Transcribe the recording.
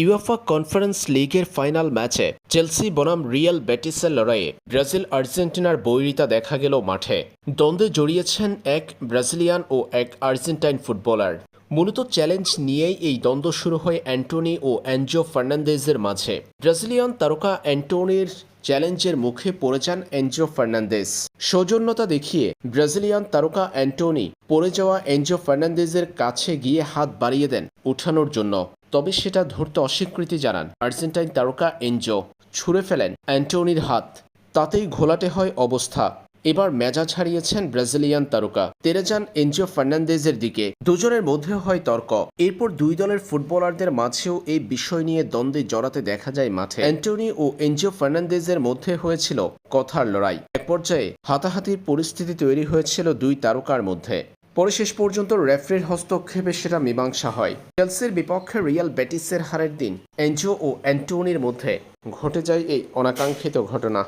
UEFA conference লিগের final ম্যাচে Chelsea বনাম রিয়াল বেটিসের লড়াইয়ে ব্রাজিল আর্জেন্টিনার বৈরিতা দেখা গেল মাঠে। দ্বন্দ্বে জড়িয়েছেন এক ব্রাজিলিয়ান ও এক আর্জেন্টাইন ফুটবলার। মূলত চ্যালেঞ্জ নিয়েই এই দ্বন্দ্ব শুরু হয় অ্যান্টোনি ও অ্যাঞ্জো ফার্নান্দেজের মাঝে। ব্রাজিলিয়ান তারকা অ্যান্টোনির চ্যালেঞ্জের মুখে পড়ে যান এনজো ফার্নান্দেজ। সৌজন্যতা দেখিয়ে ব্রাজিলিয়ান তারকা অ্যান্টোনি পড়ে যাওয়া এনজো ফার্নান্দেজের কাছে গিয়ে হাত বাড়িয়ে দেন উঠানোর জন্য। তবে সেটা ধরতে অস্বীকৃতি জানান আর্জেন্টাইন তারকা এনজো। ছুঁড়ে ফেলেন অ্যান্টোনির হাত। তাতেই ঘোলাটে হয় অবস্থা। এবার মেজাজ হারিয়েছেন ব্রাজিলিয়ান তারকা। তেরে যান এনজিও ফার্নান্দেজের দিকে। দুজনের মধ্যে হয় তর্ক। এরপর দুই দলের ফুটবলারদের মাঝেও এই বিষয় নিয়ে দ্বন্দ্বে জড়াতে দেখা যায় মাঠে। অ্যান্টনি ও এনজিও ফার্নান্দেজের মধ্যে হয়েছিল কথার লড়াই। এক পর্যায়ে হাতাহাতির পরিস্থিতি তৈরি হয়েছিল দুই তারকার মধ্যে। পরে শেষ পর্যন্ত রেফারির হস্তক্ষেপে সেটা মীমাংসা হয়। চেলসির বিপক্ষে রিয়াল বেটিসের হারের দিন এনজো ও অ্যান্টোনির মধ্যে ঘটে যায় এই অনাকাঙ্ক্ষিত ঘটনা।